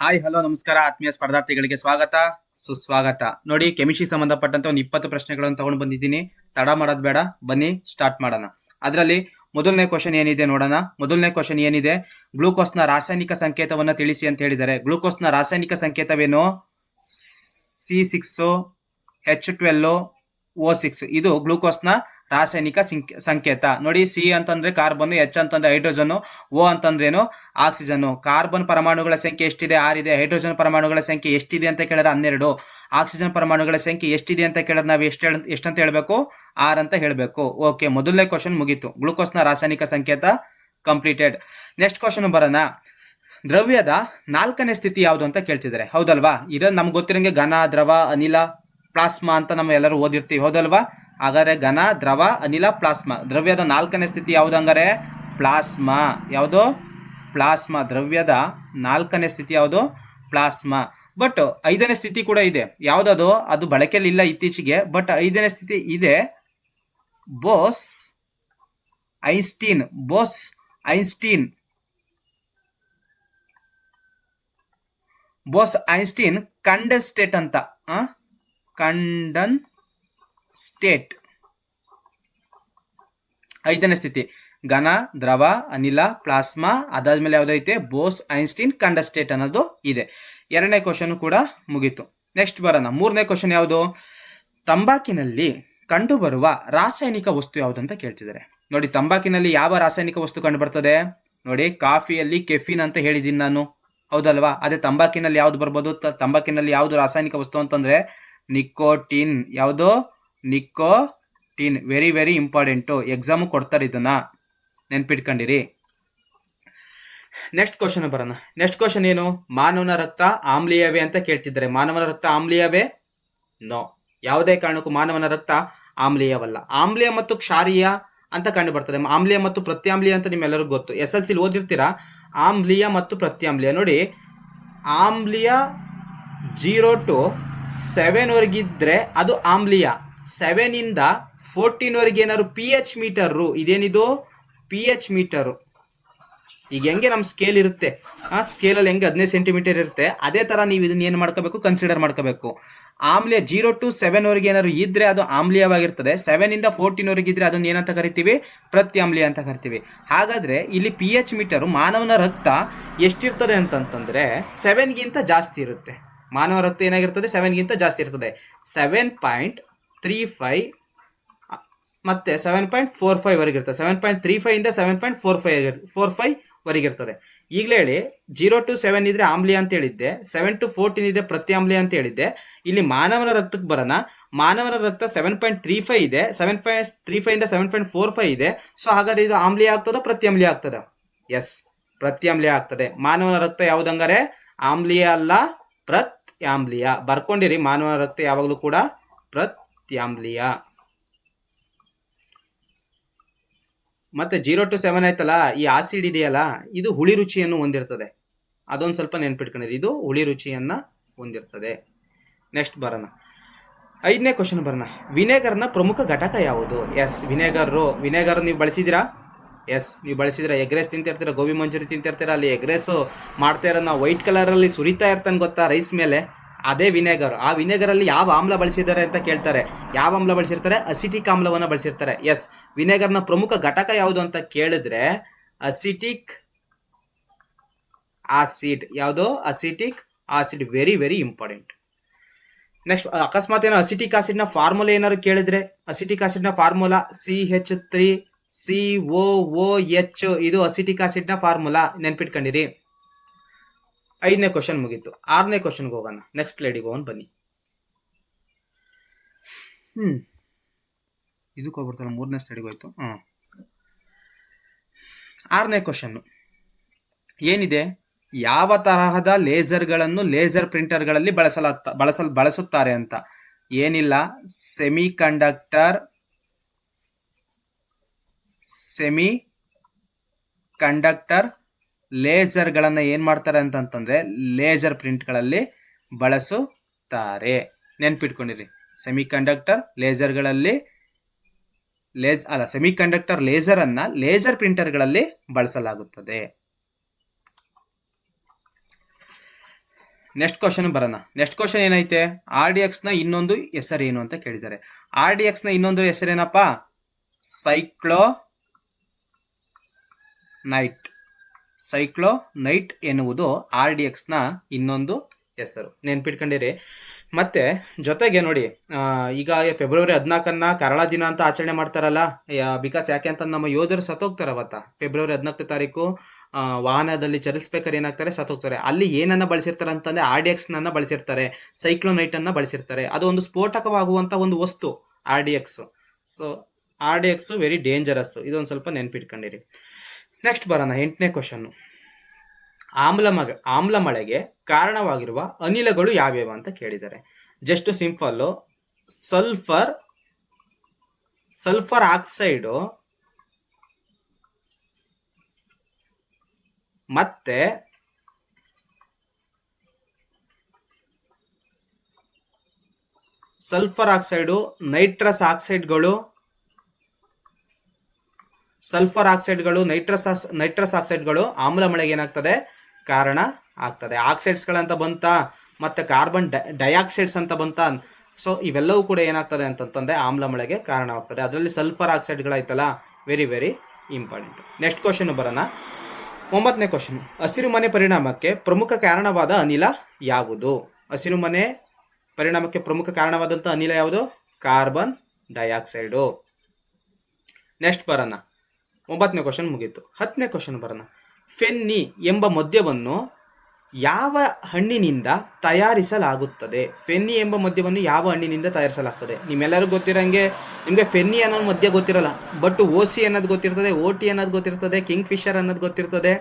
Hi, hello, ನಮಸ್ಕಾರ, ಆತ್ಮೀಯ ಸ್ಪರ್ಧಾರ್ಥಿಗಳಿಗೆ ಸ್ವಾಗತ. ಸುಸ್ವಾಗತ. ನೋಡಿ, ಕೆಮಿಸ್ಟ್ರಿ ಸಂಬಂಧಪಟ್ಟಂತ ಒಂದು ಇಪ್ಪತ್ತು ಪ್ರಶ್ನೆಗಳನ್ನು ತಗೊಂಡು ಬಂದಿದ್ದೀನಿ. ತಡ ಮಾಡೋದು ಬೇಡ. ಬನ್ನಿ, ಸ್ಟಾರ್ಟ್ ಮಾಡೋಣ. ಅದರಲ್ಲಿ ಮೊದಲನೇ ಕ್ವಶನ್ ಏನಿದೆ ನೋಡೋಣ. ಮೊದಲನೇ ಕ್ವಶನ್ ಏನಿದೆ? ಗ್ಲೂಕೋಸ್ನ ರಾಸಾಯನಿಕ ಸಂಕೇತವನ್ನು ತಿಳಿಸಿ ಅಂತ ಹೇಳಿದ್ದಾರೆ. ಗ್ಲೂಕೋಸ್ನ ರಾಸಾಯನಿಕ ಸಂಕೇತವೇನು? C six H twelve O six. ಇದು ಗ್ಲೂಕೋಸ್ನ ರಾಸಾಯನಿಕ ಸಿಂಕ್- ಸಂಕೇತ. ನೋಡಿ ಸಿ ಅಂತಂದ್ರೆ ಕಾರ್ಬನ್ ಎಚ್ ಅಂತಂದ್ರೆ ಹೈಡ್ರೋಜನ್ ಓ ಅಂತಂದ್ರೇನು ಆಕ್ಸಿಜನ್ ಕಾರ್ಬನ್ ಪರಮಾಣುಗಳ ಸಂಖ್ಯೆ ಎಷ್ಟಿದೆ? ಆರ್ ಇದೆ. ಹೈಡ್ರೋಜನ್ ಪರಮಾಣುಗಳ ಸಂಖ್ಯೆ ಎಷ್ಟಿದೆ ಅಂತ ಕೇಳಿದ್ರೆ ಹನ್ನೆರಡು. ಆಕ್ಸಿಜನ್ ಪರಮಾಣುಗಳ ಸಂಖ್ಯೆ ಎಷ್ಟಿದೆ ಅಂತ ಕೇಳಿದ್ರೆ ನಾವು ಎಷ್ಟು ಹೇಳ ಎಷ್ಟಂತ ಹೇಳಬೇಕು? ಆರ್ ಅಂತ ಹೇಳಬೇಕು. ಓಕೆ ಮೊದಲನೇ ಕ್ವಶನ್ ಮುಗೀತು. ಗ್ಲೂಕೋಸ್ನ ರಾಸಾಯನಿಕ ಸಂಕೇತ ಕಂಪ್ಲೀಟೆಡ್ ನೆಕ್ಸ್ಟ್ ಕ್ವಶನ್ ಬರೋಣ. ದ್ರವ್ಯದ ನಾಲ್ಕನೇ ಸ್ಥಿತಿ ಯಾವುದು ಅಂತ ಕೇಳ್ತಿದ್ದಾರೆ ಹೌದಲ್ವಾ? ಇರೋ ನಮ್ಗೆ ಗೊತ್ತಿರಂಗೆ ಘನ, ದ್ರವ, ಅನಿಲ, ಪ್ಲಾಸ್ಮಾ ಅಂತ ನಮ್ಮ ಎಲ್ಲರೂ ಓದಿರ್ತೀವಿ. ಹೌದಲ್ವಾ? ಹಾಗಾದ್ರೆ ಘನ, ದ್ರವ, ಅನಿಲ, ಪ್ಲಾಸ್ಮಾ. ದ್ರವ್ಯದ ನಾಲ್ಕನೇ ಸ್ಥಿತಿ ಯಾವುದು ಹಂಗಾರೆ? ಪ್ಲಾಸ್ಮಾ. ಯಾವುದು? ಪ್ಲಾಸ್ಮಾ. ದ್ರವ್ಯದ ನಾಲ್ಕನೇ ಸ್ಥಿತಿ ಯಾವುದು? ಪ್ಲಾಸ್ಮಾ. ಬಟ್ ಐದನೇ ಸ್ಥಿತಿ ಕೂಡ ಇದೆ. ಯಾವುದದು? ಅದು ಬಳಕೆಯಲ್ಲಿ ಇಲ್ಲ ಇತ್ತೀಚೆಗೆ. ಬಟ್ ಐದನೇ ಸ್ಥಿತಿ ಇದೆ. Bose Einstein. Bose Einstein. Bose Einstein condensate ಅಂತ ಕಂಡನ್ ಸ್ಟೇಟ್. ಐದನೇ ಸ್ಥಿತಿ. ಘನ, ದ್ರವ, ಅನಿಲ, ಪ್ಲಾಸ್ಮಾ, ಅದಾದ್ಮೇಲೆ ಯಾವುದೈತೆ? ಬೋಸ್, ಐನ್ಸ್ಟೀನ್, ಕಂಡ ಸ್ಟೇಟ್ ಅನ್ನೋದು ಇದೆ. ಎರಡನೇ ಕ್ವಶನ್ ಕೂಡ ಮುಗೀತು. ನೆಕ್ಸ್ಟ್ ಬರೋಣ. ಮೂರನೇ ಕ್ವಶನ್ ಯಾವುದು? ತಂಬಾಕಿನಲ್ಲಿ ಕಂಡುಬರುವ ರಾಸಾಯನಿಕ ವಸ್ತು ಯಾವುದು ಅಂತ ಕೇಳ್ತಿದ್ದಾರೆ. ನೋಡಿ, ತಂಬಾಕಿನಲ್ಲಿ ಯಾವ ರಾಸಾಯನಿಕ ವಸ್ತು ಕಂಡು ಬರ್ತದೆ ನೋಡಿ, ಕಾಫಿಯಲ್ಲಿ ಕೆಫಿನ್ ಅಂತ ಹೇಳಿದ್ದೀನಿ ನಾನು. ಹೌದಲ್ವಾ? ಅದೇ ತಂಬಾಕಿನಲ್ಲಿ ಯಾವ್ದು ಬರ್ಬೋದು? ತಂಬಾಕಿನಲ್ಲಿ ಯಾವುದು ರಾಸಾಯನಿಕ ವಸ್ತು ಅಂತಂದ್ರೆ ನಿಕೋಟಿನ್. ಯಾವುದು? Nicotine very very important exam ಕೊಡ್ತಾರೆ ಇದನ್ನ. ನೆನ್ಪಿಟ್ಕೊಂಡಿರಿ. ನೆಕ್ಸ್ಟ್ ಕ್ವಶನ್ ಬರೋಣ. ನೆಕ್ಸ್ಟ್ ಕ್ವಶನ್ ಏನು? ಮಾನವನ ರಕ್ತ ಆಮ್ಲೀಯವೇ ಅಂತ ಕೇಳ್ತಿದ್ದಾರೆ. ಮಾನವನ ರಕ್ತ ಆಮ್ಲೀಯವೇ? ನೋ ಯಾವುದೇ ಕಾರಣಕ್ಕೂ ಮಾನವನ ರಕ್ತ ಆಮ್ಲೀಯವಲ್ಲ. ಆಮ್ಲೀಯ ಮತ್ತು ಕ್ಷಾರೀಯ ಅಂತ ಕಂಡು ಬರ್ತದೆ ಆಮ್ಲೀಯ ಮತ್ತು ಪ್ರತ್ಯಾಮ್ಲೀಯ ಅಂತ ನಿಮ್ಮೆಲ್ಲರಿಗೂ ಗೊತ್ತು. ಎಸ್ ಎಲ್ ಸಿಲಿ ಓದಿರ್ತೀರಾ? ಆಮ್ಲೀಯ ಮತ್ತು ಪ್ರತ್ಯಾಮ್ಲೀಯ. ನೋಡಿ, ಆಮ್ಲೀಯ ಜೀರೋ ಟು ಸೆವೆನ್ ವರೆಗಿದ್ರೆ ಅದು ಆಮ್ಲೀಯ. ಸೆವೆನ್ ಇಂದ ಫೋರ್ಟೀನ್ ವರೆಗೆ ಏನಾದ್ರು ಪಿ ಎಚ್ ಮೀಟರು ಇದೇನಿದು? ಪಿ ಎಚ್ ಮೀಟರು ಈಗ ಹೆಂಗೆ ನಮ್ಮ ಸ್ಕೇಲ್ ಇರುತ್ತೆ? ಆ ಸ್ಕೇಲಲ್ಲಿ ಹೆಂಗೆ ಹದಿನೈದು ಸೆಂಟಿಮೀಟರ್ ಇರುತ್ತೆ? ಅದೇ ಥರ ನೀವು ಇದನ್ನ ಏನು ಮಾಡ್ಕೋಬೇಕು? ಕನ್ಸಿಡರ್ ಮಾಡ್ಕೋಬೇಕು. ಆಮ್ಲೀಯ ಜೀರೋ ಟು ಸೆವೆನ್ ವರೆಗೆ ಏನಾದ್ರು ಇದ್ರೆ ಅದು ಆಮ್ಲೀಯವಾಗಿರ್ತದೆ. ಸೆವೆನ್ ಇಂದ ಫೋರ್ಟೀನ್ ವರೆಗೆ ಇದ್ರೆ ಅದನ್ನ ಏನಂತ ಕರಿತೀವಿ? ಪ್ರತ್ಯಾಮ್ಲೀಯ ಅಂತ ಕರಿತೀವಿ. ಹಾಗಾದ್ರೆ ಇಲ್ಲಿ ಪಿ ಎಚ್ ಮೀಟರ್ ಮಾನವನ ರಕ್ತ ಎಷ್ಟಿರ್ತದೆ ಅಂತಂತಂದ್ರೆ ಸೆವೆನ್ಗಿಂತ ಜಾಸ್ತಿ ಇರುತ್ತೆ. ಮಾನವ ರಕ್ತ ಏನಾಗಿರ್ತದೆ? ಸೆವೆನ್ಗಿಂತ ಜಾಸ್ತಿ ಇರ್ತದೆ. ಸೆವೆನ್ ಪಾಯಿಂಟ್ ತ್ರೀ ಫೈವ್ ಮತ್ತೆ ಸೆವೆನ್ ಪಾಯಿಂಟ್ ಫೋರ್ ಫೈವ್ ವರೆಗೆ ಇರ್ತದೆ. ಸೆವೆನ್ ಪಾಯಿಂಟ್ ತ್ರೀ ಫೈವ್ ಇಂದ seven point four five four five ವರೆಗೆ ಇರ್ತದೆ. ಈಗಲೇ ಹೇಳಿ ಜೀರೋ ಟು ಸೆವೆನ್ ಇದ್ರೆ ಆಮ್ಲೀಯ ಅಂತ ಹೇಳಿದ್ದೆ ಸೆವೆನ್ ಟು ಫೋರ್ಟೀನ್ ಇದ್ರೆ ಪ್ರತ್ಯಾಮ್ಲೀಯ ಅಂತ ಹೇಳಿದ್ದೆ. ಇಲ್ಲಿ ಮಾನವನ ರಕ್ತಕ್ಕೆ ಬರೋಣ. ಮಾನವನ ರಕ್ತ ಸೆವೆನ್ ಪಾಯಿಂಟ್ ತ್ರೀ ಫೈವ್ ಇದೆ ಸೆವೆನ್ ಪಾಯಿಂಟ್ ತ್ರೀ ಫೈವ್ ಇಂದ ಸೆವೆನ್ ಪಾಯಿಂಟ್ ಫೋರ್ ಫೈವ್ ಇದೆ. ಸೊ ಹಾಗಾದ್ರೆ ಇದು ಆಮ್ಲೀಯ ಪ್ರತಿ ಪ್ರತ್ಯಾಮ್ಲೀಯ ಆಗ್ತದೆ? ಎಸ್ ಪ್ರತ್ಯಾಮ್ಲೀಯ ಆಗ್ತದೆ. ಮಾನವನ ರಕ್ತ ಯಾವುದಂಗಾರೆ ಆಮ್ಲೀಯ ಅಲ್ಲ, ಪ್ರತ್ಯಾಮ್ಲೀಯ. ಬರ್ಕೊಂಡಿರಿ, ಮಾನವನ ರಕ್ತ ಯಾವಾಗಲೂ ಕೂಡ ಪ್ರತ್ಯಾಮ್ಲೀಯ ಮತ್ತೆ ಜೀರೋ ಟು ಸೆವೆನ್ ಆಯ್ತಲ್ಲ, ಈ ಆಸಿಡ್ ಇದೆಯಲ್ಲ, ಇದು ಹುಳಿ ರುಚಿಯನ್ನು ಹೊಂದಿರ್ತದೆ. ಅದೊಂದು ಸ್ವಲ್ಪ ನೆನ್ಪಿಟ್ಕೊಂಡಿರಿ, ಇದು ಹುಳಿ ರುಚಿಯನ್ನು ಹೊಂದಿರ್ತದೆ. ನೆಕ್ಸ್ಟ್ ಬರೋಣ. ಐದನೇ ಕ್ವಶನ್ ಬರೋಣ. ವಿನೆಗರ್ನ ಪ್ರಮುಖ ಘಟಕ ಯಾವುದು? ಎಸ್ ವಿನೆಗರ್ ವಿನೆಗರ್ ನೀವು ಬಳಸಿದ್ದೀರಾ? ಎಸ್ ನೀವು ಬಳಸಿದ್ರೆ ಎಗ್ ರೈಸ್ ತಿಂತಿರ್ತೀರಾ, ಗೋಬಿ ಮಂಚೂರಿ ತಿಂತಿರ್ತೀರಾ? ಅಲ್ಲಿ ಎಗ್ ರೈಸು ಮಾಡ್ತಾ ಇರೋ ನಾವು ವೈಟ್ ಕಲರಲ್ಲಿ ಸುರಿತಾ ಇರ್ತಾನೆ ಗೊತ್ತಾ ರೈಸ್ ಮೇಲೆ? ಅದೇ ವಿನೆಗರ್. ಆ ವಿನೆಗರ್ ಅಲ್ಲಿ ಯಾವ ಆಮ್ಲ ಬಳಸಿದ್ದಾರೆ ಅಂತ ಕೇಳ್ತಾರೆ. ಯಾವ ಆಮ್ಲ ಬಳಸಿರ್ತಾರೆ? ಅಸಿಟಿಕ್ ಆಮ್ಲವನ್ನು ಬಳಸಿರ್ತಾರೆ. ಎಸ್ ವಿನೆಗರ್ನ ಪ್ರಮುಖ ಘಟಕ ಯಾವುದು ಅಂತ ಕೇಳಿದ್ರೆ ಅಸಿಟಿಕ್ ಆಸಿಡ್. ಯಾವುದು? Acetic acid. Very very important next ಅಕಸ್ಮಾತ್ ಏನೋ ಅಸಿಟಿಕ್ ಆಸಿಡ್ನ ಫಾರ್ಮುಲಾ ಏನಾದ್ರು ಕೇಳಿದ್ರೆ? Acetic ಆಸಿಡ್ನ formula C H three C O H. ಇದು ಅಸಿಟಿಕ್ ಆಸಿಡ್ನ ಫಾರ್ಮುಲಾ. ನೆನ್ಪಿಟ್ಕೊಂಡಿರಿ. ಐದನೇ ಕ್ವಶನ್ ಮುಗೀತು. ಆರನೇ ಕ್ವಶನ್ಗೆ ಹೋಗೋಣ. ನೆಕ್ಸ್ಟ್ ಲೇಡಿಗೆ ಹೋಗೋಣ, ಬನ್ನಿ. ಹ್ಮ್. ಇದಕ್ಕೆ ಹೋಗ್ಬಿಡ್ತಾರೆ ಮೂರನೇ ಸ್ಟಡಿಗೆ ಹೋಯ್ತು. ಆರನೇ ಕ್ವಶನ್ ಏನಿದೆ? ಯಾವ ತರಹದ ಲೇಸರ್ಗಳನ್ನು ಲೇಸರ್ ಪ್ರಿಂಟರ್ಗಳಲ್ಲಿ ಬಳಸಲಾಗ್ತ, ಬಳಸಲ್, ಬಳಸುತ್ತಾರೆ ಅಂತ. ಏನಿಲ್ಲ. ಸೆಮಿ ಕಂಡಕ್ಟರ್ ಸೆಮಿ ಕಂಡಕ್ಟರ್ ಲೇಸರ್ಗಳನ್ನು ಏನು ಮಾಡ್ತಾರೆ ಅಂತಂತಂದರೆ ಲೇಸರ್ ಪ್ರಿಂಟ್ಗಳಲ್ಲಿ ಬಳಸುತ್ತಾರೆ. ನೆನ್ಪಿಟ್ಕೊಂಡಿರಿ. ಸೆಮಿ ಕಂಡಕ್ಟರ್ ಲೇಸರ್ಗಳಲ್ಲಿ ಲೇಜ್ ಅಲ್ಲ ಸೆಮಿ ಕಂಡಕ್ಟರ್ ಲೇಸರ್ ಅನ್ನ ಲೇಸರ್ ಪ್ರಿಂಟರ್ಗಳಲ್ಲಿ ಬಳಸಲಾಗುತ್ತದೆ. ನೆಕ್ಸ್ಟ್ ಕ್ವಶನ್ ಬರೋಣ. ನೆಕ್ಸ್ಟ್ ಕ್ವಶನ್ ಏನೈತೆ? ಆರ್ ಡಿ ಎಕ್ಸ್ನ ಇನ್ನೊಂದು ಹೆಸರೇನು ಅಂತ ಕೇಳಿದ್ದಾರೆ. ಆರ್ ಡಿ ಎಕ್ಸ್ನ ಇನ್ನೊಂದು ಹೆಸರೇನಪ್ಪ? ಸೈಕ್ಲೋ ನೈಟ್ ಸೈಕ್ಲೋ ನೈಟ್ ಎನ್ನುವುದು ಆರ್ ಡಿ ಎಕ್ಸ್ನ ಇನ್ನೊಂದು ಹೆಸರು. ನೆನ್ಪಿಟ್ಕೊಂಡಿರಿ. ಮತ್ತೆ ಜೊತೆಗೆ ನೋಡಿ ಈಗ ಫೆಬ್ರವರಿ ಹದಿನಾಲ್ಕನ್ನ ಕರಾಳ ದಿನ ಅಂತ ಆಚರಣೆ ಮಾಡ್ತಾರಲ್ಲ ಬಿಕಾಸ್ ಯಾಕೆ ಅಂತ ನಮ್ಮ ಯೋಧರು ಸತ್ತೋಗ್ತಾರೆ ಅವತ್ತ. ಫೆಬ್ರವರಿ ಹದಿನಾಲ್ಕು ತಾರೀಕು ವಾಹನದಲ್ಲಿ ಚಲಿಸ್ಬೇಕಾದ್ರೆ ಏನಾಗ್ತಾರೆ, ಸತ್ತೋಗ್ತಾರೆ. ಅಲ್ಲಿ ಏನನ್ನ ಬಳಸಿರ್ತಾರೆ ಅಂತಂದ್ರೆ ಆರ್ ಡಿ ಎಕ್ಸ್ ನನ್ನ ಬಳಸಿರ್ತಾರೆ ಸೈಕ್ಲೋನೈಟ್ ಅನ್ನ ಬಳಸಿರ್ತಾರೆ. ಅದು ಒಂದು ಸ್ಫೋಟಕವಾಗುವಂತ ಒಂದು ವಸ್ತು R D X so R D X very dangerous ಇದೊಂದು ಸ್ವಲ್ಪ ನೆನ್ಪಿಟ್ಕೊಂಡಿರಿ. ನೆಕ್ಸ್ಟ್ ಬರೋಣ, ಎಂಟನೇ ಕ್ವಶನ್ನು ಆಮ್ಲ ಮಗ, ಆಮ್ಲ ಮಳೆಗೆ ಕಾರಣವಾಗಿರುವ ಅನಿಲಗಳು ಯಾವ್ಯಾವ ಅಂತ ಕೇಳಿದ್ದಾರೆ. Just simple sulphur sulphur oxide ಮತ್ತೆ ಸಲ್ಫರ್ ಆಕ್ಸೈಡು ನೈಟ್ರಸ್ ಆಕ್ಸೈಡ್ಗಳು ಸಲ್ಫರ್ ಆಕ್ಸೈಡ್ಗಳು, ನೈಟ್ರಸ್ ನೈಟ್ರಸ್ ಆಕ್ಸೈಡ್ಗಳು ಆಮ್ಲ ಮಳೆಗೆ ಏನಾಗ್ತದೆ? ಕಾರಣ ಆಗ್ತದೆ. ಆಕ್ಸೈಡ್ಸ್ಗಳಂತ ಬಂತ ಮತ್ತೆ ಕಾರ್ಬನ್ ಡೈ, ಡೈಆಕ್ಸೈಡ್ಸ್ ಅಂತ ಬಂತ ಸೊ ಇವೆಲ್ಲವೂ ಕೂಡ ಏನಾಗ್ತದೆ ಅಂತಂತಂದರೆ ಆಮ್ಲ ಮಳೆಗೆ ಕಾರಣವಾಗ್ತದೆ. ಅದರಲ್ಲಿ sulphur ಆಕ್ಸೈಡ್ಗಳಾಯ್ತಲ್ಲ? Very very important next question ಬರೋಣ. ಒಂಬತ್ತನೇ ಕ್ವಶನ್ ಹಸಿರುಮನೆ ಪರಿಣಾಮಕ್ಕೆ ಪ್ರಮುಖ ಕಾರಣವಾದ ಅನಿಲ ಯಾವುದು? ಹಸಿರುಮನೆ ಪರಿಣಾಮಕ್ಕೆ ಪ್ರಮುಖ ಕಾರಣವಾದಂಥ ಅನಿಲ ಯಾವುದು? Carbon dioxide. ನೆಕ್ಸ್ಟ್ ಬರೋಣ. ಒಂಬತ್ತನೇ ಕ್ವಶನ್ ಮುಗೀತು. ಹತ್ತನೇ ಕ್ವಶನ್ ಬರೋಣ. ಫೆನ್ನಿ ಎಂಬ ಮದ್ಯವನ್ನು ಯಾವ ಹಣ್ಣಿನಿಂದ ತಯಾರಿಸಲಾಗುತ್ತದೆ? ಫೆನ್ನಿ ಎಂಬ ಮದ್ಯವನ್ನು ಯಾವ ಹಣ್ಣಿನಿಂದ ತಯಾರಿಸಲಾಗ್ತದೆ? ನಿಮ್ಮೆಲ್ಲರಿಗೂ ಗೊತ್ತಿರೋಂಗೆ ನಿಮಗೆ ಫೆನ್ನಿ ಅನ್ನೋ ಮದ್ಯ ಗೊತ್ತಿರಲ್ಲ. ಬಟ್ ಓ ಸಿ ಅನ್ನೋದು ಗೊತ್ತಿರ್ತದೆ ಓಟಿ ಅನ್ನೋದು ಗೊತ್ತಿರ್ತದೆ ಕಿಂಗ್ ಫಿಶರ್ ಅನ್ನೋದು ಗೊತ್ತಿರ್ತದೆ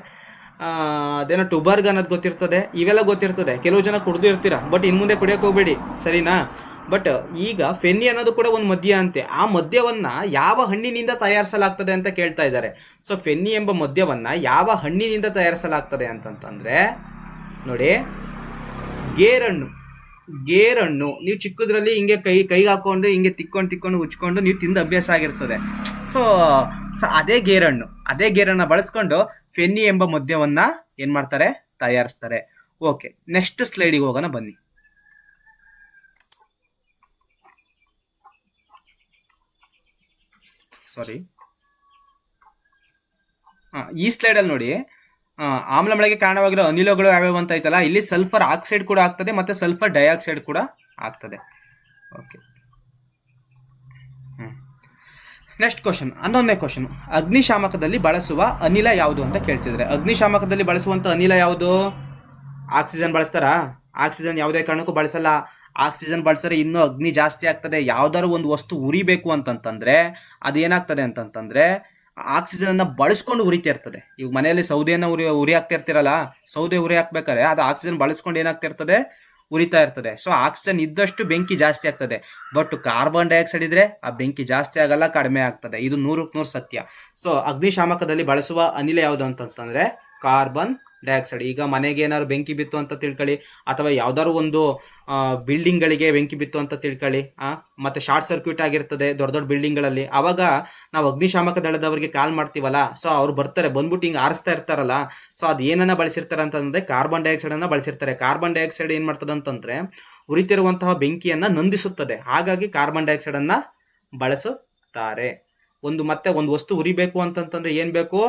ಅದೇನೋ ಟುಬರ್ಗ್ ಅನ್ನೋದು ಗೊತ್ತಿರ್ತದೆ, ಇವೆಲ್ಲ ಗೊತ್ತಿರ್ತದೆ. ಕೆಲವು ಜನ ಕುಡಿದು ಇರ್ತೀರ? ಬಟ್ ಇನ್ನು ಮುಂದೆ ಕುಡಿಯೋಕೆ ಹೋಗ್ಬೇಡಿ. ಸರಿನಾ? ಬಟ್ ಈಗ ಫೆನ್ನಿ ಅನ್ನೋದು ಕೂಡ ಒಂದು ಮದ್ಯ ಅಂತೆ. ಆ ಮದ್ಯವನ್ನ ಯಾವ ಹಣ್ಣಿನಿಂದ ತಯಾರಿಸಲಾಗ್ತದೆ ಅಂತ ಕೇಳ್ತಾ ಇದ್ದಾರೆ. ಸೊ ಫೆನ್ನಿ ಎಂಬ ಮದ್ಯವನ್ನ ಯಾವ ಹಣ್ಣಿನಿಂದ ತಯಾರಿಸಲಾಗ್ತದೆ ಅಂತಂತಂದ್ರೆ, ನೋಡಿ, ಗೇರಣ್ಣು. ಗೇರಣ್ಣು, ನೀವು ಚಿಕ್ಕದ್ರಲ್ಲಿ ಹಿಂಗೆ ಕೈ, ಕೈಗೆ ಹಾಕೊಂಡು ಹಿಂಗೆ ತಿಕ್ಕೊಂಡು ತಿಕ್ಕೊಂಡು, ಉಚ್ಕೊಂಡು ನೀವು ತಿಂದ ಅಭ್ಯಾಸ ಆಗಿರ್ತದೆ. ಸೊ ಸೊ, ಅದೇ ಗೇರಣ್ಣು. ಅದೇ ಗೇರಣ್ಣ ಬಳಸ್ಕೊಂಡು ಫೆನ್ನಿ ಎಂಬ ಮದ್ಯವನ್ನ ಏನು ಮಾಡ್ತಾರೆ? ತಯಾರಿಸ್ತಾರೆ. ಓಕೆ ನೆಕ್ಸ್ಟ್ ಸ್ಲೈಡಿಗೆ ಹೋಗೋಣ ಬನ್ನಿ. ಸಾರಿ ಈ ಸ್ಲೈಡಲ್ಲಿ ನೋಡಿ. ಆಮ್ಲ ಮಳೆಗೆ ಕಾರಣವಾಗಿರೋ ಅನಿಲಗಳು ಯಾವ್ಯಾವ ಅಂತ ಐತಲ್ಲ, ಇಲ್ಲಿ ಸಲ್ಫರ್ ಆಕ್ಸೈಡ್ ಕೂಡ ಆಗ್ತದೆ, ಮತ್ತೆ ಸಲ್ಫರ್ ಡೈಆಕ್ಸೈಡ್ ಕೂಡ ಆಗ್ತದೆ. ಓಕೆ ನೆಕ್ಸ್ಟ್ ಕ್ವಶನ್ ಹನ್ನೊಂದನೇ ಕ್ವಶನ್ ಅಗ್ನಿಶಾಮಕದಲ್ಲಿ ಬಳಸುವ ಅನಿಲ ಯಾವುದು ಅಂತ ಕೇಳ್ತಿದ್ರೆ ಅಗ್ನಿಶಾಮಕದಲ್ಲಿ ಬಳಸುವಂತ ಅನಿಲ ಯಾವುದು? ಆಕ್ಸಿಜನ್ ಬಳಸ್ತಾರಾ? ಆಕ್ಸಿಜನ್ ಯಾವುದೇ ಕಾರಣಕ್ಕೂ ಬಳಸಲ್ಲ. ಆಕ್ಸಿಜನ್ ಬಳಸಿದ್ರೆ ಇನ್ನೂ ಅಗ್ನಿ ಜಾಸ್ತಿ ಆಗ್ತದೆ, ಯಾವ್ದಾದ್ರು ಒಂದು ವಸ್ತು ಉರಿಬೇಕು ಅಂತಂತಂದ್ರೆ ಅದು ಏನಾಗ್ತದೆ ಅಂತಂತಂದ್ರೆ, ಆಕ್ಸಿಜನ್ ಅನ್ನ ಬಳಸ್ಕೊಂಡು ಉರಿತಾ ಇರ್ತದೆ. ಈಗ ಮನೆಯಲ್ಲಿ ಸೌದೆಯನ್ನ ಉರಿ ಉರಿ ಹಾಕ್ತಾ ಇರ್ತಿರಲ್ಲ, ಸೌದೆ ಉರಿ ಹಾಕ್ಬೇಕಾದ್ರೆ ಅದು ಆಕ್ಸಿಜನ್ ಬಳಸ್ಕೊಂಡು ಏನಾಗ್ತಾ ಇರ್ತದೆ? ಉರಿತಾ ಇರ್ತದೆ. ಸೊ ಆಕ್ಸಿಜನ್ ಇದ್ದಷ್ಟು ಬೆಂಕಿ ಜಾಸ್ತಿ ಆಗ್ತದೆ. ಬಟ್ ಕಾರ್ಬನ್ ಡೈಆಕ್ಸೈಡ್ ಇದ್ರೆ ಆ ಬೆಂಕಿ ಜಾಸ್ತಿ ಆಗಲ್ಲ, ಕಡಿಮೆ ಆಗ್ತದೆ. ಇದು ನೂರಕ್ಕೆ ನೂರು ಸತ್ಯ. ಸೊ ಅಗ್ನಿಶಾಮಕದಲ್ಲಿ ಬಳಸುವ ಅನಿಲ ಯಾವುದು ಅಂತಂತಂದ್ರೆ ಕಾರ್ಬನ್ ಡೈಆಕ್ಸೈಡ್. ಈಗ ಮನೆಗೆ ಏನಾದ್ರು ಬೆಂಕಿ ಬಿತ್ತು ಅಂತ ತಿಳ್ಕೊಳ್ಳಿ, ಅಥವಾ ಯಾವ್ದಾದ್ರು ಒಂದು ಬಿಲ್ಡಿಂಗ್ ಗಳಿಗೆ ಬೆಂಕಿ ಬಿತ್ತು ಅಂತ ತಿಳ್ಕೊಳ್ಳಿ ಮತ್ತೆ ಶಾರ್ಟ್ ಸರ್ಕ್ಯೂಟ್ ಆಗಿರ್ತದೆ ದೊಡ್ಡ ದೊಡ್ಡ ಬಿಲ್ಡಿಂಗ್ಗಳಲ್ಲಿ ಅವಾಗ ನಾವು ಅಗ್ನಿಶಾಮಕ ದಳದವರಿಗೆ ಕಾಲ್ ಮಾಡ್ತೀವಲ್ಲ, ಸೊ ಅವ್ರು ಬರ್ತಾರೆ, ಬಂದ್ಬಿಟ್ಟು ಹಿಂಗೆ ಆರಿಸ್ತಾ ಇರ್ತಾರಲ್ಲ, ಸೊ ಅದು ಏನನ್ನ ಬಳಸಿರ್ತಾರೆ ಅಂತಂದ್ರೆ ಕಾರ್ಬನ್ ಡೈಆಕ್ಸೈಡ್ ಅನ್ನ ಬಳಸಿರ್ತಾರೆ. ಕಾರ್ಬನ್ ಡೈಆಕ್ಸೈಡ್ ಏನ್ ಮಾಡ್ತದೆ ಅಂತಂದ್ರೆ ಉರಿತಿರುವಂತಹ ಬೆಂಕಿಯನ್ನ ನಂದಿಸುತ್ತದೆ. ಹಾಗಾಗಿ ಕಾರ್ಬನ್ ಡೈಆಕ್ಸೈಡ್ ಅನ್ನ ಬಳಸುತ್ತಾರೆ. ಒಂದು ಮತ್ತೆ ಒಂದು ವಸ್ತು ಉರಿಬೇಕು ಅಂತಂತಂದ್ರೆ ಏನ್ ಬೇಕು?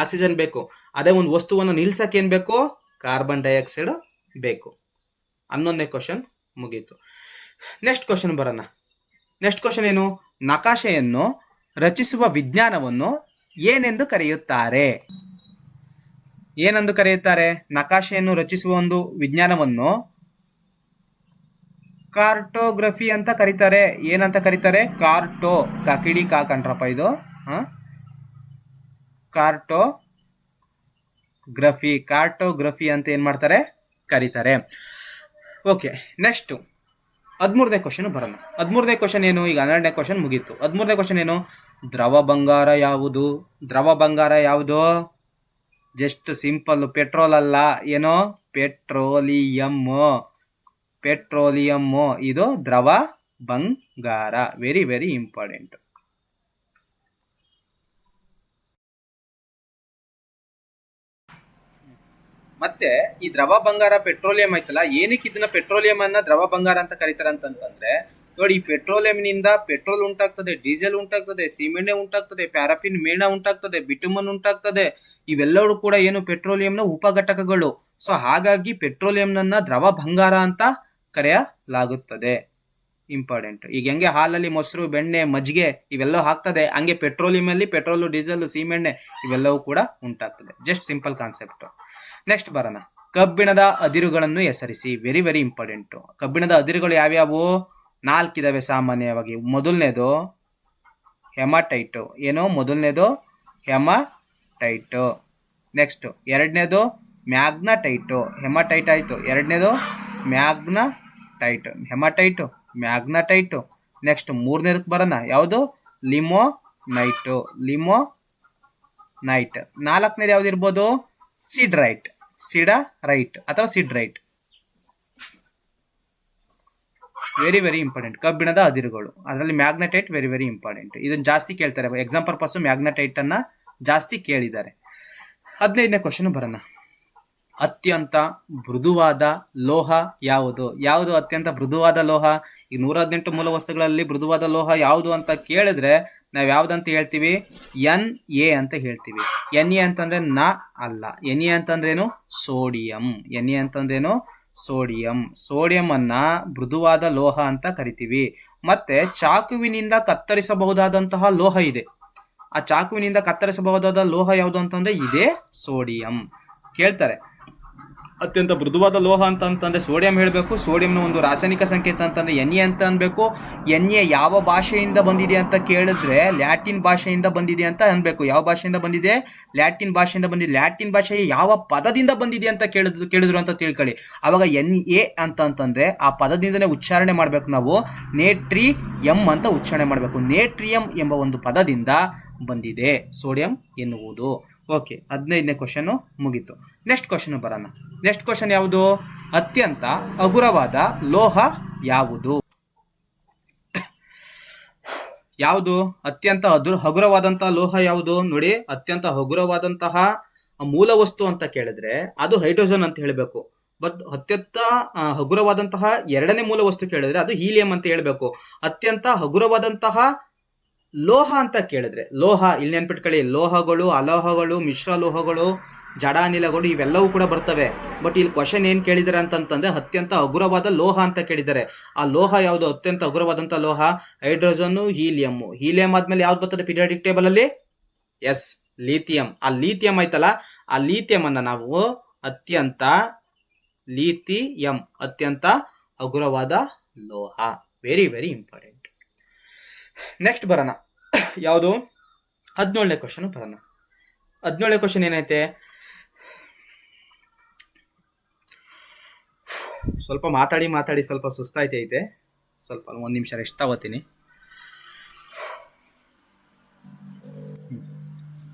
ಆಕ್ಸಿಜನ್ ಬೇಕು. ಅದೇ ಒಂದು ವಸ್ತುವನ್ನು ನಿಲ್ಸಕ್ಕೆ ಏನು ಬೇಕು ಕಾರ್ಬನ್ ಡೈಆಕ್ಸೈಡ್ ಬೇಕು. ಹನ್ನೊಂದನೇ ಕ್ವಶನ್ ಮುಗೀತು. ನೆಕ್ಸ್ಟ್ ಕ್ವಶನ್ ಬರೋಣ. ನೆಕ್ಸ್ಟ್ ಕ್ವಶನ್ ಏನು? ನಕಾಶೆಯನ್ನು ರಚಿಸುವ ವಿಜ್ಞಾನವನ್ನು ಏನೆಂದು ಕರೆಯುತ್ತಾರೆ? ಏನೆಂದು ಕರೆಯುತ್ತಾರೆ? ನಕಾಶೆಯನ್ನು ರಚಿಸುವ ಒಂದು ವಿಜ್ಞಾನವನ್ನು ಕಾರ್ಟೋಗ್ರಫಿ ಅಂತ ಕರೀತಾರೆ. ಏನಂತ ಕರೀತಾರೆ? ಕಾರ್ಟೋ ಕಕಿಡಿ ಕಾಕಂಡ್ರಪ್ಪ ಇದು, ಹ? ಕಾರ್ಟೋ ಗ್ರಫಿ, ಕಾರ್ಟೋಗ್ರಫಿ ಅಂತ ಏನು ಮಾಡ್ತಾರೆ? ಕರೀತಾರೆ. ಓಕೆ ನೆಕ್ಸ್ಟ್ ಹದಿಮೂರನೇ ಕ್ವಶನ್ ಬರೋಣ. ಹದಿಮೂರನೇ ಕ್ವಶನ್ ಏನು? ಈಗ ಹನ್ನೆರಡನೇ ಕ್ವಶನ್ ಮುಗೀತು. ಹದಿಮೂರನೇ ಕ್ವಶನ್ ಏನು? ದ್ರವ ಬಂಗಾರ ಯಾವುದು? ದ್ರವ ಬಂಗಾರ ಯಾವುದು? ಜಸ್ಟ್ ಸಿಂಪಲ್ ಪೆಟ್ರೋಲ್ ಅಲ್ಲ. ಏನೋ? ಪೆಟ್ರೋಲಿಯಮ್ ಪೆಟ್ರೋಲಿಯಮ್ ಇದು ದ್ರವ ಬಂಗಾರ. ವೆರಿ ವೆರಿ ಇಂಪಾರ್ಟೆಂಟ್ ಮತ್ತೆ ಈ ದ್ರವ ಬಂಗಾರ ಪೆಟ್ರೋಲಿಯಂ ಐತಲ್ಲ ಏನಕ್ಕೆ ಇದನ್ನ ಪೆಟ್ರೋಲಿಯಂ ಅನ್ನ ದ್ರವ ಬಂಗಾರ ಅಂತ ಕರೀತಾರೆ ಅಂತಂತಂದ್ರೆ ನೋಡಿ ಈ ಪೆಟ್ರೋಲಿಯಂ ನಿಂದ ಪೆಟ್ರೋಲ್ ಉಂಟಾಗ್ತದೆ, ಡೀಸೆಲ್ ಉಂಟಾಗ್ತದೆ, ಸೀಮೆಣ್ಣೆ ಉಂಟಾಗ್ತದೆ, ಪ್ಯಾರಾಫಿನ್ ಮೇಣ ಉಂಟಾಗ್ತದೆ, ಬಿಟುಮನ್ ಉಂಟಾಗ್ತದೆ, ಇವೆಲ್ಲವೂ ಕೂಡ ಏನು ಪೆಟ್ರೋಲಿಯಂನ ಉಪಘಟಕಗಳು. ಸೊ ಹಾಗಾಗಿ ಪೆಟ್ರೋಲಿಯಂನ ದ್ರವ ಬಂಗಾರ ಅಂತ ಕರೆಯಲಾಗುತ್ತದೆ. ಇಂಪಾರ್ಟೆಂಟ್ ಈಗ ಹೆಂಗೆ ಹಾಲಲ್ಲಿ ಮೊಸರು, ಬೆಣ್ಣೆ, ಮಜ್ಜಿಗೆ ಇವೆಲ್ಲ ಹಾಕ್ತದೆ, ಹಂಗೆ ಪೆಟ್ರೋಲಿಯಂ ಅಲ್ಲಿ ಪೆಟ್ರೋಲು, ಡೀಸೆಲ್, ಸೀಮೆಣ್ಣೆ ಇವೆಲ್ಲವೂ ಕೂಡ ಉಂಟಾಗ್ತದೆ. ಜಸ್ಟ್ ಸಿಂಪಲ್ ಕಾನ್ಸೆಪ್ಟ್ ನೆಕ್ಸ್ಟ್ ಬರೋಣ. ಕಬ್ಬಿಣದ ಅದಿರುಗಳನ್ನು ಹೆಸರಿಸಿ. ವೆರಿ ವೆರಿ ಇಂಪಾರ್ಟೆಂಟ್ ಕಬ್ಬಿಣದ ಅದಿರುಗಳು ಯಾವ್ಯಾವು? ನಾಲ್ಕಿದಾವೆ ಸಾಮಾನ್ಯವಾಗಿ. ಮೊದಲನೇದು ಹೆಮಟೈಟು. ಏನು ಮೊದಲನೇದು? ಹೆಮಟೈಟು. ನೆಕ್ಸ್ಟ್ ಎರಡನೇದು ಮ್ಯಾಗ್ನಟೈಟು. ಹೆಮಟೈಟ್ ಆಯಿತು. ಎರಡನೇದು ಮ್ಯಾಗ್ನಟೈಟ್. ಹೆಮಟೈಟು, ಮ್ಯಾಗ್ನಟೈಟು. ನೆಕ್ಸ್ಟ್ ಮೂರನೇದಕ್ಕೆ ಬರೋಣ. ಯಾವುದು? ಲಿಮೋ ನೈಟು ಲಿಮೋ ನೈಟ್ ನಾಲ್ಕನೇದು ಯಾವ್ದು ಇರ್ಬೋದು? ಸಿಡ್ರೈಟ್. ಸಿಡ ರೈಟ್ ಅಥವಾ siderite. Very very important ಕಬ್ಬಿಣದ ಅದಿರುಗಳು. ಅದರಲ್ಲಿ ಮ್ಯಾಗ್ನೆಟೈಟ್ ವೆರಿ ವೆರಿ ಇಂಪಾರ್ಟೆಂಟ್ ಇದನ್ನು ಜಾಸ್ತಿ ಕೇಳ್ತಾರೆ. ಎಕ್ಸಾಮ್ ಪರ್ಪಸ್ ಮ್ಯಾಗ್ನೆಟೈಟ್ ಅನ್ನ ಜಾಸ್ತಿ ಕೇಳಿದ್ದಾರೆ. ಹದಿನೈದನೇ ಕ್ವಶನ್ ಬರೋಣ. ಅತ್ಯಂತ ಮೃದುವಾದ ಲೋಹ ಯಾವುದು? ಯಾವುದು ಅತ್ಯಂತ ಮೃದುವಾದ ಲೋಹ? ಈ ನೂರ ಹದಿನೆಂಟು ಮೂಲ ವಸ್ತುಗಳಲ್ಲಿ ಮೃದುವಾದ ಲೋಹ ಯಾವುದು ಅಂತ ಕೇಳಿದ್ರೆ ನಾವು ಯಾವ್ದಂತ ಹೇಳ್ತೀವಿ? ಎನ್, ಎ ಅಂತ ಹೇಳ್ತೀವಿ. ಎನ್, ಎ ಅಂತಂದ್ರೆ ನ ಅಲ್ಲ. ಎನ್, ಎ ಅಂತಂದ್ರೇನು? ಸೋಡಿಯಂ. ಎನ್, ಎ ಅಂತಂದ್ರೇನು? ಸೋಡಿಯಂ. ಸೋಡಿಯಂ ಅನ್ನ ಮೃದುವಾದ ಲೋಹ ಅಂತ ಕರಿತೀವಿ. ಮತ್ತೆ ಚಾಕುವಿನಿಂದ ಕತ್ತರಿಸಬಹುದಾದಂತಹ ಲೋಹ ಇದೆ. ಆ ಚಾಕುವಿನಿಂದ ಕತ್ತರಿಸಬಹುದಾದ ಲೋಹ ಯಾವುದು ಅಂತಂದ್ರೆ ಇದೇ ಸೋಡಿಯಂ. ಕೇಳ್ತಾರೆ. ಅತ್ಯಂತ ಮೃದುವಾದ ಲೋಹ ಅಂತ ಅಂತಂದ್ರೆ ಸೋಡಿಯಂ ಹೇಳಬೇಕು. ಸೋಡಿಯಂನ ಒಂದು ರಾಸಾಯನಿಕ ಸಂಕೇತ ಅಂತಂದ್ರೆ ಎನ್ ಎ ಅಂತ ಅನ್ಬೇಕು. ಎನ್ ಎ ಯಾವ ಭಾಷೆಯಿಂದ ಬಂದಿದೆ ಅಂತ ಕೇಳಿದ್ರೆ ಲ್ಯಾಟಿನ್ ಭಾಷೆಯಿಂದ ಬಂದಿದೆ ಅಂತ ಅನ್ಬೇಕು. ಯಾವ ಭಾಷೆಯಿಂದ ಬಂದಿದೆ? ಲ್ಯಾಟಿನ್ ಭಾಷೆಯಿಂದ ಬಂದಿದೆ. ಲ್ಯಾಟಿನ್ ಭಾಷೆಯ ಯಾವ ಪದದಿಂದ ಬಂದಿದೆ ಅಂತ ಕೇಳಿದ್ರು ಕೇಳಿದ್ರು ಅಂತ ತಿಳ್ಕೊಳ್ಳಿ. ಅವಾಗ ಎನ್ ಎ ಅಂತ ಅಂತಂದ್ರೆ ಆ ಪದದಿಂದನೇ ಉಚ್ಚಾರಣೆ ಮಾಡಬೇಕು ನಾವು. ನೇಟ್ರಿ ಎಂ ಅಂತ ಉಚ್ಚಾರಣೆ ಮಾಡಬೇಕು. ನೇಟ್ರಿಯಂ ಎಂಬ ಒಂದು ಪದದಿಂದ ಬಂದಿದೆ ಸೋಡಿಯಂ ಎನ್ನುವುದು. ಓಕೆ, ಹದಿನೈದನೇ ಕ್ವಶನ್ನು ಮುಗೀತು. ನೆಕ್ಸ್ಟ್ ಕ್ವಶನ್ ಬರೋಣ. ನೆಕ್ಸ್ಟ್ ಕ್ವಶನ್ ಯಾವುದು? ಅತ್ಯಂತ ಹಗುರವಾದ ಲೋಹ ಯಾವುದು? ಯಾವುದು? ಅತ್ಯಂತ ಅದು ಹಗುರವಾದಂತಹ ಲೋಹ ಯಾವುದು? ನೋಡಿ, ಅತ್ಯಂತ ಹಗುರವಾದಂತಹ ಮೂಲ ವಸ್ತು ಅಂತ ಕೇಳಿದ್ರೆ ಅದು ಹೈಡ್ರೋಜನ್ ಅಂತ ಹೇಳಬೇಕು. ಬಟ್ ಅತ್ಯಂತ ಹಗುರವಾದಂತಹ ಎರಡನೇ ಮೂಲ ವಸ್ತು ಕೇಳಿದ್ರೆ ಅದು ಹೀಲಿಯಂ ಅಂತ ಹೇಳಬೇಕು. ಅತ್ಯಂತ ಹಗುರವಾದಂತಹ ಲೋಹ ಅಂತ ಕೇಳಿದ್ರೆ, ಲೋಹ, ಇಲ್ಲಿ ನೆನ್ಪಿಟ್ಕೊಳ್ಳಿ, ಲೋಹಗಳು, ಅಲೋಹಗಳು, ಮಿಶ್ರ ಲೋಹಗಳು ಜಡಾನಿಲಗಳು ಇವೆಲ್ಲವೂ ಕೂಡ ಬರ್ತವೆ. ಬಟ್ ಇಲ್ಲಿ ಕ್ವಶನ್ ಏನು ಕೇಳಿದ್ದಾರೆ ಅಂತಂತಂದ್ರೆ ಅತ್ಯಂತ ಹಗುರವಾದ ಲೋಹ ಅಂತ ಕೇಳಿದ್ದಾರೆ. ಆ ಲೋಹ ಯಾವುದು? ಅತ್ಯಂತ ಹಗುರವಾದಂಥ ಲೋಹ? Hydrogen, helium. ಹೀಲಿಯಂ ಆದ್ಮೇಲೆ ಯಾವ್ದು ಬರ್ತದೆ ಪಿರಿಯಾಡಿಕ್ ಟೇಬಲ್ ಅಲ್ಲಿ? ಎಸ್ ಲೀಥಿಯಂ ಆ ಲೀಥಿಯಂ ಐತಲ್ಲ ಆ ಲೀಥಿಯಂ ನಾವು ಅತ್ಯಂತ ಲೀಥಿಯಂ ಅತ್ಯಂತ ಹಗುರವಾದ ಲೋಹ. ವೆರಿ ವೆರಿ ಇಂಪಾರ್ಟೆಂಟ್ ನೆಕ್ಸ್ಟ್ ಬರೋಣ. ಯಾವುದು? ಹದಿನೇಳನೇ ಕ್ವಶನ್ ಬರೋಣ. ಹದಿನೇಳನೇ ಕ್ವಶನ್ ಏನೈತೆ ಸ್ವಲ್ಪ ಮಾತಾಡಿ ಮಾತಾಡಿ ಸ್ವಲ್ಪ ಸುಸ್ತಾಯ್ತೈತೆ. ಸ್ವಲ್ಪ ಒಂದು ನಿಮಿಷ ರೆಸ್ಟ್ ತಗೋತೀನಿ.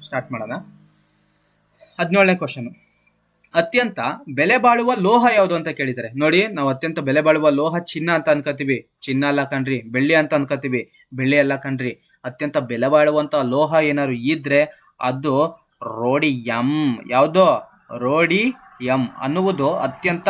ಸ್ಟಾರ್ಟ್ ಮಾಡೋಣ. ಹದಿನೇಳನೇ ಕ್ವಶನ್ ಅತ್ಯಂತ ಬೆಲೆ ಬಾಳುವ ಲೋಹ ಯಾವುದು ಅಂತ ಕೇಳಿದ್ದಾರೆ. ನೋಡಿ, ನಾವು ಅತ್ಯಂತ ಬೆಲೆ ಬಾಳುವ ಲೋಹ ಚಿನ್ನ ಅಂತ ಅನ್ಕೋತೀವಿ ಚಿನ್ನ ಅಲ್ಲ ಕಣ್ರಿ, ಬೆಳ್ಳಿ ಅಂತ ಅನ್ಕೋತೀವಿ ಬೆಳ್ಳಿ ಅಲ್ಲ ಕಣ್ರಿ. ಅತ್ಯಂತ ಬೆಲೆ ಬಾಳುವಂತ ಲೋಹ ಏನಾದ್ರು ಇದ್ರೆ ಅದು ರೋಡಿ ರೋಡಿಯಂ ಯಾವುದು? ರೋಡಿಯಂ ಅನ್ನುವುದು ಅತ್ಯಂತ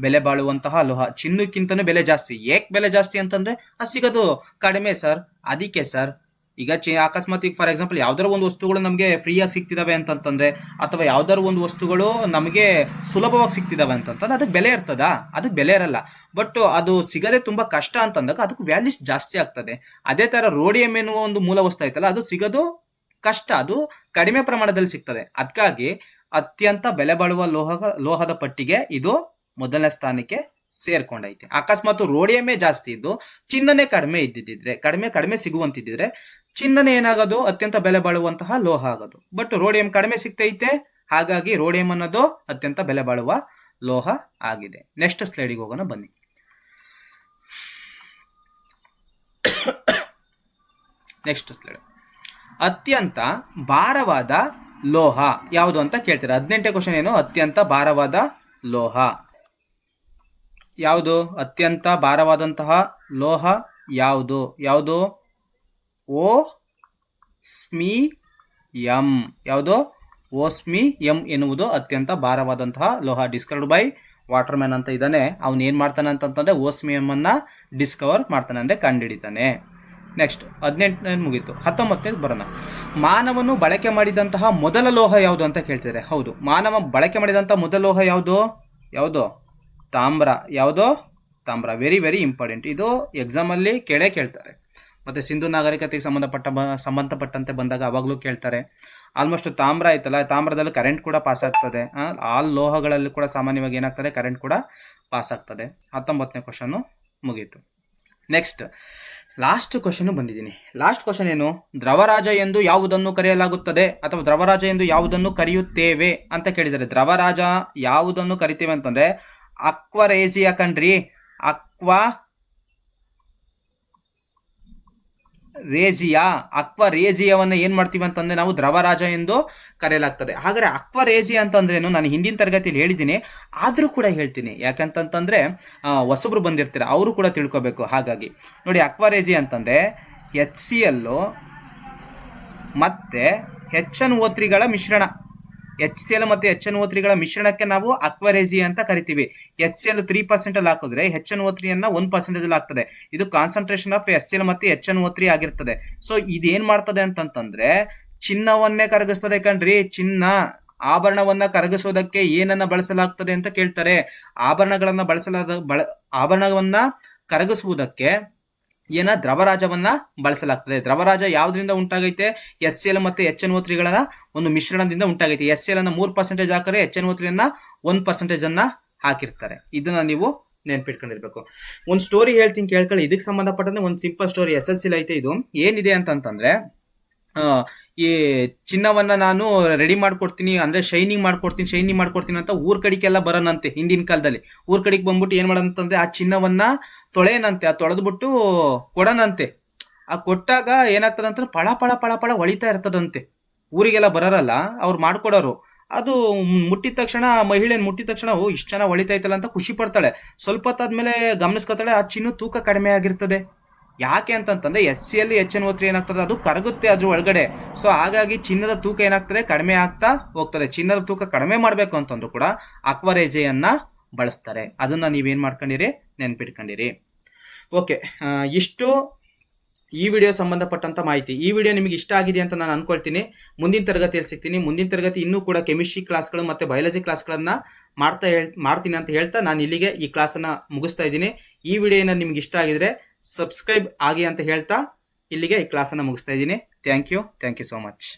ಬೆಲೆ ಬಾಳುವಂತಹ ಲೋಹ. ಚಿನ್ನಕ್ಕಿಂತನೂ ಬೆಲೆ ಜಾಸ್ತಿ. ಏಕ್ ಬೆಲೆ ಜಾಸ್ತಿ ಅಂತಂದ್ರೆ, ಅದು ಸಿಗೋದು ಕಡಿಮೆ ಸರ್. ಅದಕ್ಕೆ ಸರ್, ಈಗ ಚಿ ಅಕಸ್ಮಾತ್ ಈಗ ಫಾರ್ ಎಕ್ಸಾಂಪಲ್ ಯಾವ್ದಾರ ಒಂದು ವಸ್ತುಗಳು ನಮಗೆ ಫ್ರೀಯಾಗಿ ಸಿಗ್ತಿದಾವೆ ಅಂತಂತಂದ್ರೆ, ಅಥವಾ ಯಾವ್ದಾರ ಒಂದು ವಸ್ತುಗಳು ನಮಗೆ ಸುಲಭವಾಗಿ ಸಿಗ್ತಿದಾವೆ ಅಂತಂತಂದ್ರೆ ಅದಕ್ಕೆ ಬೆಲೆ ಇರ್ತದ? ಅದಕ್ಕೆ ಬೆಲೆ ಇರಲ್ಲ. ಬಟ್ ಅದು ಸಿಗದೆ ತುಂಬಾ ಕಷ್ಟ ಅಂತಂದಾಗ ಅದಕ್ಕೆ ವ್ಯಾಲ್ಯೂಸ್ ಜಾಸ್ತಿ ಆಗ್ತದೆ. ಅದೇ ತರ ರೋಡಿಯಂ ಎನ್ನುವ ಒಂದು ಮೂಲ ವಸ್ತು ಐತಲ್ಲ ಅದು ಸಿಗೋದು ಕಷ್ಟ. ಅದು ಕಡಿಮೆ ಪ್ರಮಾಣದಲ್ಲಿ ಸಿಗ್ತದೆ. ಅದಕ್ಕಾಗಿ ಅತ್ಯಂತ ಬೆಲೆ ಬಾಳುವ ಲೋಹ ಲೋಹದ ಪಟ್ಟಿಗೆ ಇದು ಮೊದಲನೇ ಸ್ಥಾನಕ್ಕೆ ಸೇರ್ಕೊಂಡೈತೆ. ಅಕಸ್ಮಾತ್ ರೋಡಿಯಮೇ ಜಾಸ್ತಿ ಇದ್ದು, ಚಿನ್ನನೆ ಕಡಿಮೆ ಇದ್ದಿದ್ದಿದ್ರೆ ಕಡಿಮೆ ಕಡಿಮೆ ಸಿಗುವಂತಿದ್ದಿದ್ರೆ, ಚಿನ್ನನೆ ಏನಾಗೋದು? ಅತ್ಯಂತ ಬೆಲೆ ಬಾಳುವಂತಹ ಲೋಹ ಆಗೋದು. ಬಟ್ ರೋಡಿಯಂ ಕಡಿಮೆ ಸಿಗ್ತೈತೆ, ಹಾಗಾಗಿ ರೋಡಿಯಂ ಅನ್ನೋದು ಅತ್ಯಂತ ಬೆಲೆ ಬಾಳುವ ಲೋಹ ಆಗಿದೆ. ನೆಕ್ಸ್ಟ್ ಸ್ಲೈಡಿಗೆ ಹೋಗೋಣ, ಬನ್ನಿ. ನೆಕ್ಸ್ಟ್ ಸ್ಲೈಡ್ ಅತ್ಯಂತ ಭಾರವಾದ ಲೋಹ ಯಾವುದು ಅಂತ ಕೇಳ್ತಾರೆ? ಹದಿನೆಂಟನೇ ಕ್ವಶನ್ ಏನು? ಅತ್ಯಂತ ಭಾರವಾದ ಲೋಹ. ಯಾವುದು? ಅತ್ಯಂತ ಭಾರವಾದಂತಹ ಲೋಹ ಯಾವುದು? ಯಾವುದು? ಓ ಸ್ಮಿ ಎಂ ಯಾವುದು? ಓಸ್ಮಿಯಂ ಎನ್ನುವುದು ಅತ್ಯಂತ ಭಾರವಾದಂತಹ ಲೋಹ. ಡಿಸ್ಕವರ್ಡ್ ಬೈ ವಾಟರ್ ಮ್ಯಾನ್ ಅಂತ ಇದ್ದಾನೆ. ಅವನು ಏನು ಮಾಡ್ತಾನೆ ಅಂತಂತಂದರೆ ಓಸ್ಮಿ ಅನ್ನ ಡಿಸ್ಕವರ್ ಮಾಡ್ತಾನೆ ಅಂದರೆ ಕಂಡುಹಿಡಿತಾನೆ ನೆಕ್ಸ್ಟ್ ಹದಿನೆಂಟನೇ ಮುಗೀತು. ಹತ್ತೊಂಬತ್ತನೇದು ಬರೋಣ. ಮಾನವನು ಬಳಕೆ ಮಾಡಿದಂತಹ ಮೊದಲ ಲೋಹ ಯಾವುದು ಅಂತ ಕೇಳ್ತಿದ್ದಾರೆ. ಹೌದು. ಮಾನವ ಬಳಕೆ ಮಾಡಿದಂತಹ ಮೊದಲ ಲೋಹ ಯಾವುದು? ಯಾವುದು? ತಾಮ್ರ ಯಾವುದೋ ತಾಮ್ರ ವೆರಿ ವೆರಿ ಇಂಪಾರ್ಟೆಂಟ್ ಇದು ಎಕ್ಸಾಮಲ್ಲಿ ಕೇಳೇ ಕೇಳ್ತಾರೆ. ಮತ್ತು ಸಿಂಧು ನಾಗರಿಕತೆಗೆ ಸಂಬಂಧಪಟ್ಟ ಸಂಬಂಧಪಟ್ಟಂತೆ ಬಂದಾಗ ಅವಾಗಲೂ ಕೇಳ್ತಾರೆ. ಆಲ್ಮೋಸ್ಟ್ ತಾಮ್ರ ಐತಲ್ಲ ತಾಮ್ರದಲ್ಲಿ ಕರೆಂಟ್ ಕೂಡ ಪಾಸ್ ಆಗ್ತದೆ. ಆ, ಆ ಲೋಹಗಳಲ್ಲಿ ಕೂಡ ಸಾಮಾನ್ಯವಾಗಿ ಏನಾಗ್ತದೆ ಕರೆಂಟ್ ಕೂಡ ಪಾಸ್ ಆಗ್ತದೆ. ಹತ್ತೊಂಬತ್ತನೇ ಕ್ವಶನು ಮುಗೀತು. ನೆಕ್ಸ್ಟ್ ಲಾಸ್ಟ್ ಕ್ವಶನ್ ಬಂದಿದ್ದೀನಿ. ಲಾಸ್ಟ್ ಕ್ವಶನ್ ಏನು? ದ್ರವರಾಜ ಎಂದು ಯಾವುದನ್ನು ಕರೆಯಲಾಗುತ್ತದೆ? ಅಥವಾ ದ್ರವರಾಜ ಎಂದು ಯಾವುದನ್ನು ಕರೆಯುತ್ತೇವೆ? ಅಂತ ಕೇಳಿದರೆ ದ್ರವರಾಜ ಯಾವುದನ್ನು ಕರಿತೇವೆ ಅಂತಂದ್ರೆ ಅಕ್ವರೇಜಿಯಾ ಕಣ್ರಿ ಅಕ್ವಾ ರೇಜಿಯಾ? ಅಕ್ವ ಏನು ಮಾಡ್ತೀವಿ ಅಂತಂದರೆ ನಾವು ದ್ರವರಾಜ ಎಂದು ಕರೆಯಲಾಗ್ತದೆ. ಹಾಗಾದ್ರೆ ಅಕ್ವ ರೇಜಿಯ ಅಂತಂದ್ರೇನು? ನಾನು ಹಿಂದಿನ ತರಗತಿಯಲ್ಲಿ ಹೇಳಿದ್ದೀನಿ. ಆದ್ರೂ ಕೂಡ ಹೇಳ್ತೀನಿ. ಯಾಕಂತಂತಂದರೆ ಹೊಸಬ್ರು ಬಂದಿರ್ತೀರ. ಅವರು ಕೂಡ ತಿಳ್ಕೊಬೇಕು ಹಾಗಾಗಿ. ನೋಡಿ, ಅಕ್ವ ರೇಜಿ ಅಂತಂದ್ರೆ ಎಚ್ ಸಿ ಎಲ್ಲು ಮತ್ತೆ ಎನ್ ಓತ್ರಿಗಳ ಮಿಶ್ರಣ. ಎಚ್ ಸಿ ಎಲ್ ಮತ್ತು ಎಚ್ ಎನ್ ಓ ತ್ರೀಗಳ ಮಿಶ್ರಣಕ್ಕೆ ನಾವು ಅಕ್ವರೇಜಿ ಅಂತ ಕರಿತೀವಿ. H C L three percent ಅಲ್ಲಿ ಹಾಕಿದ್ರೆ ಎಚ್ ಎನ್ ಓ ತ್ರೀಯನ್ನು ಒನ್ ಪರ್ಸೆಂಟೇಜ್ ಅಲ್ಲಿ ಆಗ್ತದೆ ಇದು concentration of S C L ಮತ್ತು ಎಚ್ ಎನ್ ಓ ತ್ರೀ ಆಗಿರ್ತದೆ. ಸೊ ಇದೇನ್ ಮಾಡ್ತದೆ ಅಂತಂತಂದ್ರೆ, ಚಿನ್ನವನ್ನೇ ಕರಗಿಸ್ತದೆ ಕಣ್ರಿ. ಚಿನ್ನ, ಆಭರಣವನ್ನ ಕರಗಿಸೋದಕ್ಕೆ ಏನನ್ನ ಬಳಸಲಾಗ್ತದೆ ಅಂತ ಕೇಳ್ತಾರೆ. ಆಭರಣಗಳನ್ನ ಬಳಸಲಾದ ಬಳ, ಆಭರಣವನ್ನ ಕರಗಿಸುವುದಕ್ಕೆ ಏನ ದ್ರವರಾಜವನ್ನ ಬಳಸಲಾಗ್ತದೆ. ದ್ರವರಾಜ ಯಾವ್ದ್ರಿಂದ ಉಂಟಾಗೈತೆ? ಎಚ್ ಎಲ್ ಮತ್ತೆ ಎಚ್ ಎನ್ ಓತ್ರಿಗಳ ಒಂದು ಮಿಶ್ರಣದಿಂದ ಉಂಟಾಗೈತೆ. ಎಸ್ ಎಲ್ ಅನ್ನ ಮೂರ್ ಪರ್ಸೆಂಟೇಜ್ ಹಾಕಿದ್ರೆ ಎಚ್ ಎನ್ ಓತ್ರಿಯನ್ನ ಒಂದ್ ಪರ್ಸೆಂಟೇಜ್ ಅನ್ನ ಹಾಕಿರ್ತಾರೆ. ಇದನ್ನ ನೀವು ನೆನ್ಪಿಟ್ಕೊಂಡಿರ್ಬೇಕು. ಒಂದು ಸ್ಟೋರಿ ಹೇಳ್ತೀನಿ ಕೇಳ್ಕೊಳ್ಳಿ ಇದಕ್ಕೆ ಸಂಬಂಧಪಟ್ಟಂತೆ ಒಂದು simple story S L C ಐತೆ ಇದು. ಏನಿದೆ ಅಂತಂತಂದ್ರೆ ಈ ಚಿನ್ನವನ್ನ ನಾನು ರೆಡಿ ಮಾಡ್ಕೊಡ್ತೀನಿ, ಅಂದ್ರೆ ಶೈನಿಂಗ್ ಮಾಡ್ಕೊಡ್ತೀನಿ ಶೈನಿಂಗ್ ಮಾಡ್ಕೊಡ್ತೀನಿ ಅಂತ ಊರ್ ಕಡಿಗೆಲ್ಲ ಬರೋಣಂತೆ ಹಿಂದಿನ ಕಾಲದಲ್ಲಿ. ಊರ್ ಕಡೆಗೆ ಬಂದ್ಬಿಟ್ಟು ಏನ್ ಮಾಡೋಣಂತಂದ್ರೆ ಆ ಚಿನ್ನವನ್ನ ತೊಳೆಯನಂತೆ ಆ ತೊಳೆದ್ಬಿಟ್ಟು ಕೊಡನಂತೆ. ಆ ಕೊಟ್ಟಾಗ ಏನಾಗ್ತದೆ ಅಂತ ಪಳ ಪಳ ಪಳ ಪಳ ಹೊಳಿತಾ ಇರ್ತದಂತೆ. ಊರಿಗೆಲ್ಲ ಬರೋರಲ್ಲ, ಅವ್ರು ಮಾಡ್ಕೊಡೋರು. ಅದು ಮುಟ್ಟಿದ ತಕ್ಷಣ ಮಹಿಳೆ ಮುಟ್ಟಿದ ತಕ್ಷಣ, ಓ, ಇಷ್ಟು ಚೆನ್ನಾಗಿ ಇತ್ತಲ್ಲ ಅಂತ ಖುಷಿ ಪಡ್ತಾಳೆ. ಸ್ವಲ್ಪ ಹೊತ್ತಾದ್ಮೇಲೆ ಗಮನಿಸ್ಕೊತಾಳೆ, ಆ ಚಿನ್ನು ತೂಕ ಕಡಿಮೆ ಆಗಿರ್ತದೆ. ಯಾಕೆ ಅಂತಂತಂದ್ರೆ ಎಸ್ ಸಿ ಅಲ್ಲಿ ಎಚ್ ಎನ್ ಓತ್ರಿ ಏನಾಗ್ತದೆ, ಅದು ಕರಗುತ್ತೆ ಅದ್ರ ಒಳಗಡೆ. ಸೊ, ಹಾಗಾಗಿ ಚಿನ್ನದ ತೂಕ ಏನಾಗ್ತದೆ, ಕಡಿಮೆ ಆಗ್ತಾ ಹೋಗ್ತದೆ. ಚಿನ್ನದ ತೂಕ ಕಡಿಮೆ ಮಾಡಬೇಕು ಅಂತಂದ್ರು ಕೂಡ, ಅಕ್ವರೇಜೆಯನ್ನ ಬಳಸ್ತಾರೆ. ಅದನ್ನು ನೀವೇನು ಮಾಡ್ಕೊಂಡಿರಿ? ನೆನ್ಪಿಟ್ಕೊಂಡಿರಿ. ಓಕೆ ಇಷ್ಟು ಈ ವಿಡಿಯೋ ಸಂಬಂಧಪಟ್ಟಂಥ ಮಾಹಿತಿ. ಈ ವಿಡಿಯೋ ನಿಮಗೆ ಇಷ್ಟ ಆಗಿದೆ ಅಂತ ನಾನು ಅನ್ಕೊಳ್ತೀನಿ. ಮುಂದಿನ ತರಗತಿಯಲ್ಲಿ ಸಿಗ್ತೀನಿ. ಮುಂದಿನ ತರಗತಿ ಇನ್ನೂ ಕೂಡ ಕೆಮಿಸ್ಟ್ರಿ ಕ್ಲಾಸ್ಗಳು ಮತ್ತು ಬಯಾಲಜಿ ಕ್ಲಾಸ್ಗಳನ್ನು ಮಾಡ್ತಾ ಹೇಳ್, ಮಾಡ್ತೀನಿ ಅಂತ ಹೇಳ್ತಾ ನಾನು ಇಲ್ಲಿಗೆ ಈ ಕ್ಲಾಸನ್ನು ಮುಗಿಸ್ತಾ ಇದ್ದೀನಿ. ಈ ವಿಡಿಯೋನ ನಿಮ್ಗೆ ಇಷ್ಟ ಆಗಿದ್ರೆ ಸಬ್ಸ್ಕ್ರೈಬ್ ಆಗಿ ಅಂತ ಹೇಳ್ತಾ ಇಲ್ಲಿಗೆ ಈ ಕ್ಲಾಸನ್ನು ಮುಗಿಸ್ತಾ ಇದ್ದೀನಿ. Thank you. Thank you so much.